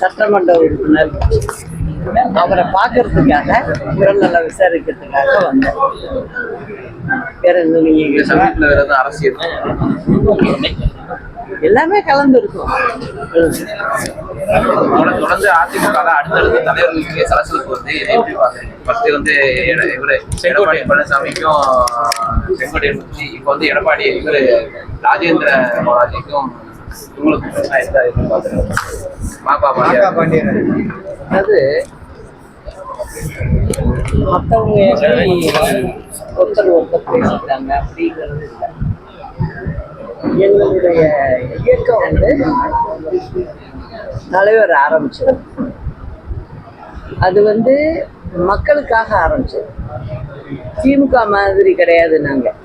சட்டமன்ற உறுப்பினர். அவரை பார்க்கறதுக்காக குரல் நல்லா விசாரிக்கிறதுக்காக வந்தேன் வேற எதுவும் நீங்க அரசியல்? எல்லாமே கலந்து இருக்கும் தொடர்ந்து தொடர்ந்து அதிமுக அடுத்தடுத்த தலைவர்களுக்கு சலசலப்பு வந்து எப்படி ஃபர்ஸ்ட் வந்து எடப்பாடி பழனிசாமிக்கும் செங்கோட்டையன் இப்போ வந்து எடப்பாடி இவரு ராஜேந்திர பாலாஜிக்கும் அதாவது மற்றவங்க ஒருத்தர் ஒருத்தர் பேசிட்டாங்க அப்படிங்கிறது இல்லை. எங்களுடைய இயக்கம் வந்து தலைவர் ஆரம்பிச்சது. அது வந்து மக்களுக்காக ஆரம்பிச்சது. திமுக மாதிரி கிடையாது நாங்கள்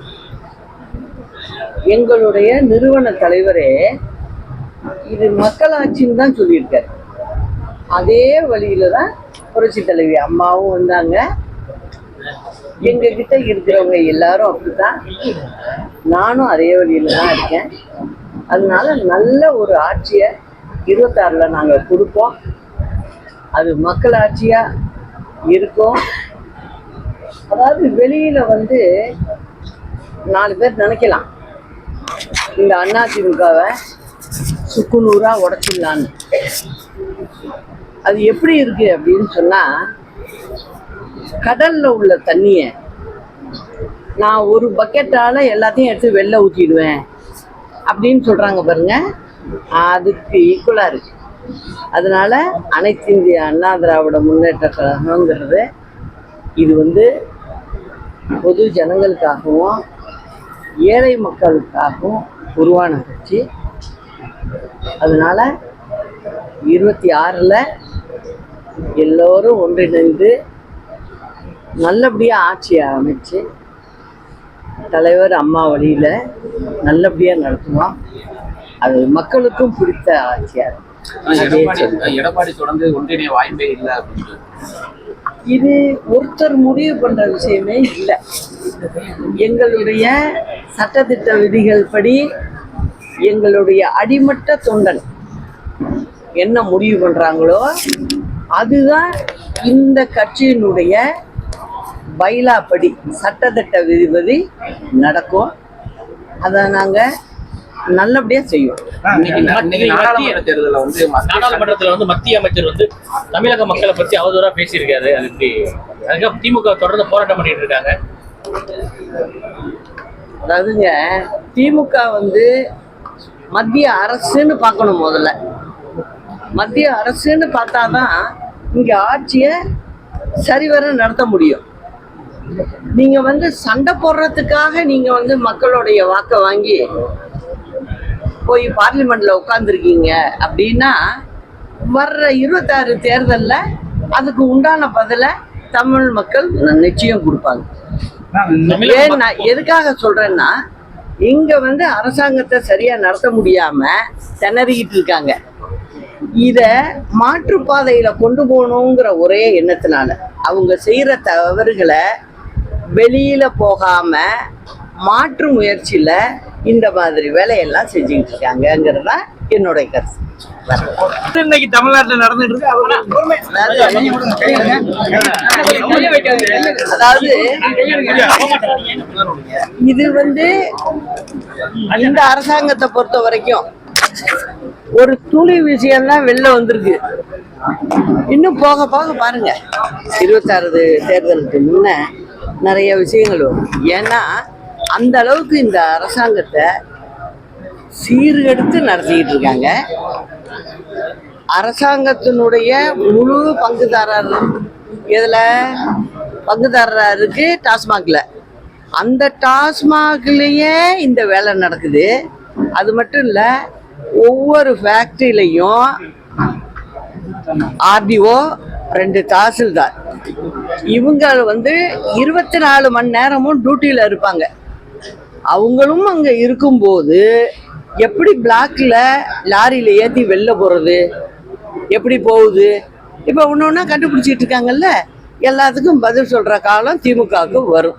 எங்களுடைய நிறுவன தலைவரே இது மக்களாட்சின்னு தான் சொல்லியிருக்காரு. அதே வழியில தான் புரட்சி தலைவி அம்மாவும் வந்தாங்க. எங்க கிட்ட இருக்கிறவங்க எல்லாரும் அப்படிதான் நானும் அதே வழியில தான் இருக்கேன். அதனால நல்ல ஒரு ஆட்சியை இருபத்தாறுல நாங்க கொடுப்போம். அது மக்களாட்சியா இருக்கும். அதாவது வெளியில வந்து நாலு பேர் நினைக்கலாம். இந்த அதிமுகவை சுக்கு நூறாக உடச்சிடலான்னு. அது எப்படி இருக்கு அப்படின்னு சொன்னா கடல்ல உள்ள தண்ணிய நான் ஒரு பக்கெட்டால எல்லாத்தையும் எடுத்து வெளில ஊற்றிடுவேன் அப்படின்னு சொல்றாங்க பாருங்க. அதுக்கு ஈக்குவலா இருக்கு. அதனால அனைத்து இந்திய அண்ணா திராவிட முன்னேற்ற கழகங்கிறது இது வந்து பொது ஜனங்களுக்காகவும் ஏழை மக்களுக்காகவும் உருவான கட்சி. அதனால இருபத்தி ஆறில் எல்லோரும் ஒன்றிணைந்து நல்லபடியாக ஆட்சியை அமைச்சு தலைவர் அம்மா வழியில் நல்லபடியாக நடத்துவோம். அது மக்களுக்கும் பிடித்த ஆட்சியாக எடப்பாடி தொடர்ந்து ஒன்றிணைய வாய்ப்பே இல்லை அப்படின்னு இது ஒருத்தர் முடிவு பண்ற விஷயமே இல்லை. எங்களுடைய சட்டத்திட்ட விதிகள் படி எங்களுடைய அடிமட்ட தொண்டன் என்ன முடிவு பண்றாங்களோ அதுதான் இந்த கட்சியினுடைய பைலா படி சட்டத்திட்ட விதிபடி நடக்கும். அதை நாங்கள் இன்னைக்கு நாடாளுமன்ற தேர்தலில் வந்து மக்கள் நாடாளுமன்றத்துல வந்து மத்திய அமைச்சர் வந்து தமிழக மக்களை பத்தி அவதூறா பேசியிருக்காரு. அது எப்படி அதுக்காக திமுக தொடர்ந்து போராட்டம் பண்ணிட்டு இருக்காங்க. அதாவதுங்க திமுக வந்து மத்திய அரசுன்னு பார்க்கணும் முதல்ல. மத்திய அரசுன்னு பார்த்தாதான் இங்க ஆட்சியை சரிவர நடத்த முடியும். நீங்க வந்து சண்டை போடுறதுக்காக நீங்க வந்து மக்களுடைய வாக்கை வாங்கி போய் பார்லிமெண்ட்ல உட்காந்துருக்கீங்க அப்படின்னா வர்ற இருபத்தாறு தேர்தல்ல அதுக்கு உண்டான பதிலை தமிழ் மக்கள் நிச்சயம் கொடுப்பாங்க. ஏன் நான் எதுக்காக சொல்றேன்னா இங்க வந்து அரசாங்கத்தை சரியா நடத்த முடியாம திணறிக்கிட்டு இருக்காங்க. இத மாற்றுப்பாதையில கொண்டு போகணுங்கிற ஒரே எண்ணத்தினால அவங்க செய்யற தவறுகளை வெளியில போகாம மாற்று முயற்சியில இந்த மாதிரி வேலையெல்லாம் செஞ்சுக்கிட்டு இருக்காங்கங்கிறது தான் என்னுடைய கருத்து. இன்னைக்கு தமிழ்நாட்டுல நடந்துட்டு இருக்கு. அதாவது இது வந்து இந்த அரசாங்கத்தை பொறுத்த வரைக்கும் ஒரு துளி விஷயம்தான் வெளில வந்திருக்கு. இன்னும் போக போக பாருங்க. இருபத்தாறு தேர்தலுக்கு முன்ன நிறைய விஷயங்கள் வரும். ஏன்னா அந்த அளவுக்கு இந்த அரசாங்கத்தை சீர்கெடுத்து நடத்திக்கிட்டு இருக்காங்க. அரசாங்கத்தினுடைய முழு பங்குதாரர் இதில் பங்குதாரராக இருக்கு டாஸ்மாகில். அந்த டாஸ்மாக்லேயே இந்த வேலை நடக்குது. அது மட்டும் இல்லை ஒவ்வொரு ஃபேக்ட்ரியிலையும் ஆர்டிஓ ரெண்டு தாசில்தார். இவங்க வந்து இருபத்தி நாலு மணி நேரமும் டியூட்டியில் இருப்பாங்க. அவங்களும் அங்க இருக்கும்போது எப்படி பிளாக்ல லாரியில் ஏற்றி வெளில போகிறது எப்படி போகுது? இப்போ ஒன்று ஒன்றா கண்டுபிடிச்சிட்டு இருக்காங்கல்ல? எல்லாத்துக்கும் பதில் சொல்கிற காலம் திமுகவுக்கு வரும்.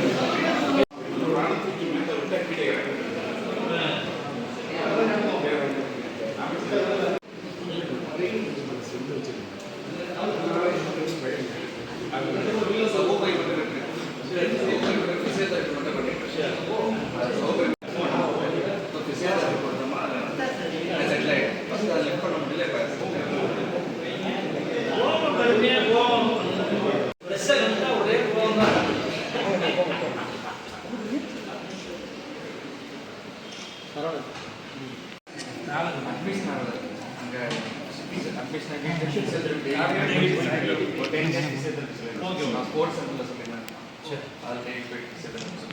நாலு அட்மிஷன் ஆகுது அங்கே Sure. I'll take it.